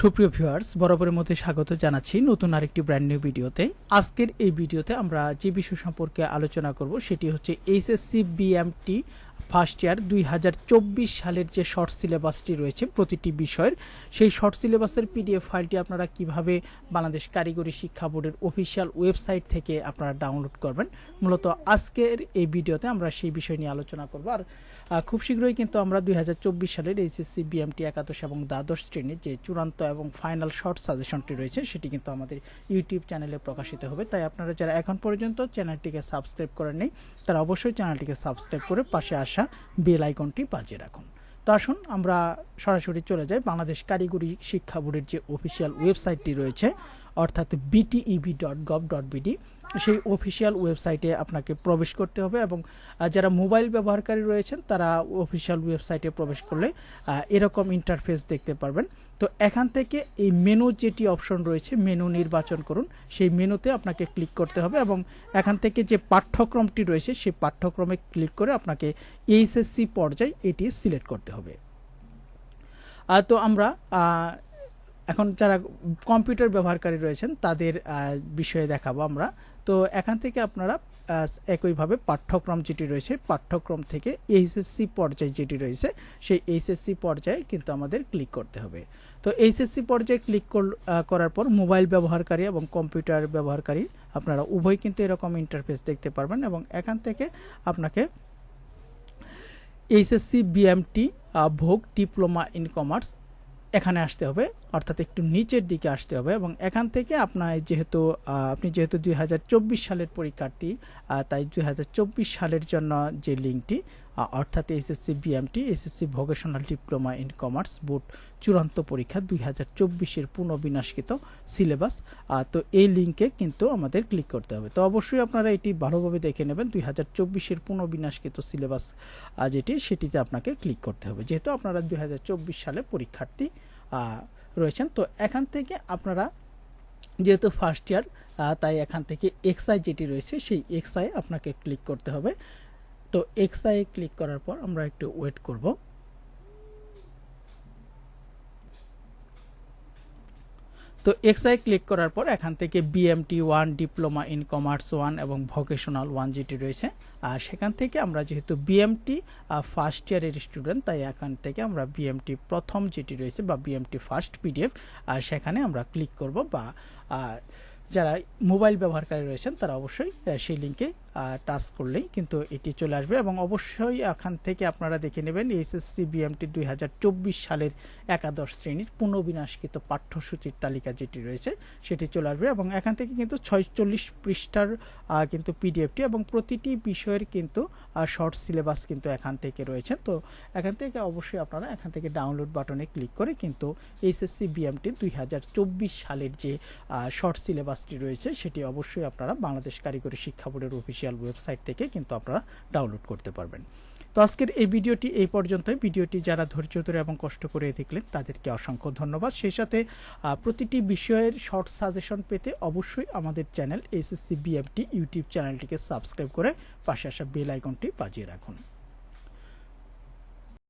সুপ্রিয় ভিউয়ার্স বরাবরের মধ্যে স্বাগত জানাচ্ছি নতুন আরেকটি ব্র্যান্ড নিউ ভিডিওতে। আজকের এই ভিডিওতে আমরা যে বিষয় সম্পর্কে আলোচনা করব সেটি হচ্ছে এইচএসসি বিএমটি ফার্স্ট ইয়ার দুই হাজার চব্বিশ সালের যে শর্ট সিলেবাসটি রয়েছে প্রতিটি বিষয়ের, সেই শর্ট সিলেবাসের পিডিএফ ফাইলটি আপনারা কীভাবে বাংলাদেশ কারিগরি শিক্ষা বোর্ডের অফিসিয়াল ওয়েবসাইট থেকে আপনারা ডাউনলোড করবেন। মূলত আজকের এই ভিডিওতে আমরা সেই বিষয় নিয়ে আলোচনা করব। আর খুব শীঘ্রই কিন্তু আমরা দুই হাজার চব্বিশ সালের এইচএসসি, বিএমটি, একাদশ এবং দ্বাদশ শ্রেণির যে চূড়ান্ত এবং ফাইনাল শর্ট সাজেশনটি রয়েছে, সেটি কিন্তু আমাদের ইউটিউব চ্যানেলে প্রকাশিত হবে। তাই আপনারা যারা এখন পর্যন্ত চ্যানেলটিকে সাবস্ক্রাইব করেন নেই, তারা অবশ্যই চ্যানেলটিকে সাবস্ক্রাইব করে পাশে আসা বেল আইকনটি বাজিয়ে রাখুন। তো আসুন, আমরা সরাসরি চলে যাই বাংলাদেশ কারিগরি শিক্ষা বোর্ডের যে অফিসিয়াল ওয়েবসাইটটি রয়েছে অর্থাৎ BTEB dot gov dot BD সেই অফিসিয়াল ওয়েবসাইটে আপনাকে প্রবেশ করতে হবে এবং যারা মোবাইল ব্যবহারকারী রয়েছেন, তারা অফিসিয়াল ওয়েবসাইটে প্রবেশ করলে এরকম ইন্টারফেস দেখতে পারবেন। তো এখান থেকে এই মেনু যেটি অপশন রয়েছে মেনু নির্বাচন করুন। সেই মেনুতে আপনাকে ক্লিক করতে হবে এবং এখান থেকে যে পাঠ্যক্রমটি রয়েছে, সেই পাঠ্যক্রমে ক্লিক করে আপনাকে এইচএসসি পর্যায়ে এটি সিলেক্ট করতে হবে। তো আমরা এখন যারা কম্পিউটার ব্যবহারকারী রয়েছেন, তাদের বিষয়ে দেখাবো আমরা। তো এখান থেকে আপনারা একইভাবে পাঠ্যক্রম যেটি রয়েছে, পাঠ্যক্রম থেকে এইচএসসি পর্যায়ে যেটি রয়েছে, সেই এইচএসসি পর্যায়ে কিন্তু আমাদের ক্লিক করতে হবে। তো এইচএসসি পর্যায়ে ক্লিক করার পর মোবাইল ব্যবহারকারী এবং কম্পিউটার ব্যবহারকারী, আপনারা উভয় কিন্তু এরকম ইন্টারফেস দেখতে পারবেন এবং এখান থেকে আপনাকে এইচএসসি বিএমটি ভোগ, ডিপ্লোমা ইন কমার্স এখানে আসতে হবে, অর্থাৎ একটু নিচের দিকে আসতে হবে এবং এখান থেকে আপনার যেহেতু আপনি যেহেতু দুই হাজার চব্বিশ সালের পরীক্ষার্থী তাই দুই হাজার চব্বিশ সালের জন্য যে লিঙ্কটি অর্থাৎ SSC BMT SSC vocational diploma in commerce board চূড়ান্ত পরীক্ষা দুই হাজার চব্বিশের পুনর্বিনাশকৃত সিলেবাস তো এই লিঙ্কে কিন্তু আমাদের ক্লিক করতে হবে। তো অবশ্যই আপনারা এটি ভালোভাবে দেখে নেবেন, দুই হাজার চব্বিশের পুনর্বিনাশকৃত সিলেবাস যেটি সেটিতে আপনাকে ক্লিক করতে হবে। যেহেতু আপনারা দুই হাজার চব্বিশ সালে পরীক্ষার্থী রয়েছেন, তো এখান থেকে আপনারা যেহেতু ফার্স্ট ইয়ার তাই এখান থেকে এক্সআই যেটি রয়েছে, সেই এক্সআই আপনাকে ক্লিক করতে হবে। তো এক্সআই ক্লিক করার পর আমরা একটু ওয়েট করব। তো এক্সআই ক্লিক করার পর এখান থেকে BMT one diploma in commerce one এবং ভোকেশনাল ওয়ান যেটি রয়েছে, আর সেখান থেকে আমরা যেহেতু বিএমটি ফার্স্ট ইয়ারের স্টুডেন্ট তাই এখান থেকে আমরা বিএমটি প্রথম যেটি রয়েছে বা বিএমটি ফার্স্ট পিডিএফ আর সেখানে আমরা ক্লিক করব বা যারা মোবাইল ব্যবহারকারী রয়েছেন তারা অবশ্যই সেই লিঙ্কে টাচ করলেই কিন্তু এটি চলে আসবে এবং অবশ্যই এখান থেকে আপনারা দেখে নেবেন এইচএসসি বিএমটি দুই হাজার চব্বিশ সালের একাদশ শ্রেণির পুনর্বিনাশকৃত পাঠ্যসূচির তালিকা যেটি রয়েছে, সেটি চলে আসবে এবং এখান থেকে কিন্তু ছয়চল্লিশ পৃষ্ঠার কিন্তু পিডিএফটি এবং প্রতিটি বিষয়ের কিন্তু শর্ট সিলেবাস কিন্তু এখান থেকে রয়েছে। তো এখান থেকে অবশ্যই আপনারা এখান থেকে ডাউনলোড বাটনে ক্লিক করে কিন্তু এইচএসসি বিএমটি দুই হাজার চব্বিশ সালের যে শর্ট সিলেবাসটি রয়েছে, সেটি অবশ্যই আপনারা বাংলাদেশ কারিগরি শিক্ষা বোর্ডের অফিসিয়াল ওয়েবসাইট থেকে কিন্তু আপনারা ডাউনলোড করতে পারবেন। তো আজকের এই ভিডিওটি এই পর্যন্তই। ভিডিওটি যারা ধৈর্য ধরে এবং কষ্ট করে দেখলেন, তাদেরকে অসংখ্য ধন্যবাদ। সেই সাথে প্রতিটি বিষয়ের শর্ট সাজেশন পেতে অবশ্যই আমাদের চ্যানেল এসএসসি বিএমটি ইউটিউব চ্যানেলটিকে সাবস্ক্রাইব করে পাশে আসা বেল আইকনটি বাজিয়ে রাখুন।